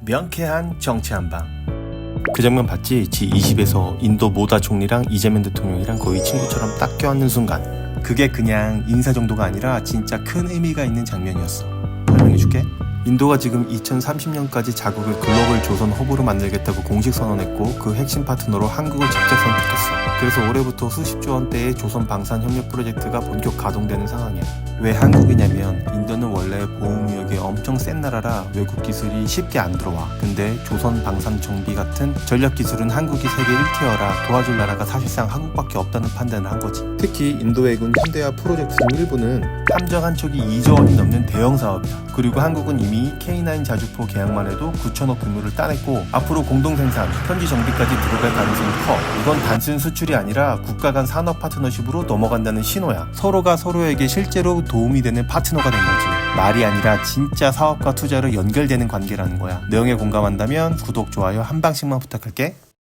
명쾌한 정치 한방. 그 장면 봤지? G20에서 인도 모다 총리랑 이재명 대통령이랑 거의 친구처럼 딱 껴안는 순간. 그게 그냥 인사 정도가 아니라 진짜 큰 의미가 있는 장면이었어. 설명해줄게. 인도가 지금 2030년까지 자국을 글로벌 조선 허브로 만들겠다고 공식 선언했고 그 핵심 파트너로 한국을 직접 선택했어. 그래서 올해부터 수십조 원대의 조선 방산 협력 프로젝트가 본격 가동되는 상황이야. 왜 한국이냐면 인도는 원래 보호무역이 엄청 센 나라라 외국 기술이 쉽게 안 들어와. 근데 조선 방산 정비 같은 전략 기술은 한국이 세계 1티어라 도와줄 나라가 사실상 한국밖에 없다는 판단을 한 거지. 특히 인도해군 현대화 프로젝트 중 일부는 함정 한 척이 2조 원이 넘는 대형 사업이야. 그리고 한국은 이미 K9 자주포 계약만 해도 9천억 규모를 따냈고 앞으로 공동 생산, 현지 정비까지 들어갈 가능성이 커. 이건 단순 수출이 아니라 국가 간 산업 파트너십으로 넘어간다는 신호야. 서로가 서로에게 실제로 도움이 되는 파트너가 된 거지. 말이 아니라 진짜 사업과 투자로 연결되는 관계라는 거야. 내용에 공감한다면 구독, 좋아요 한 방씩만 부탁할게.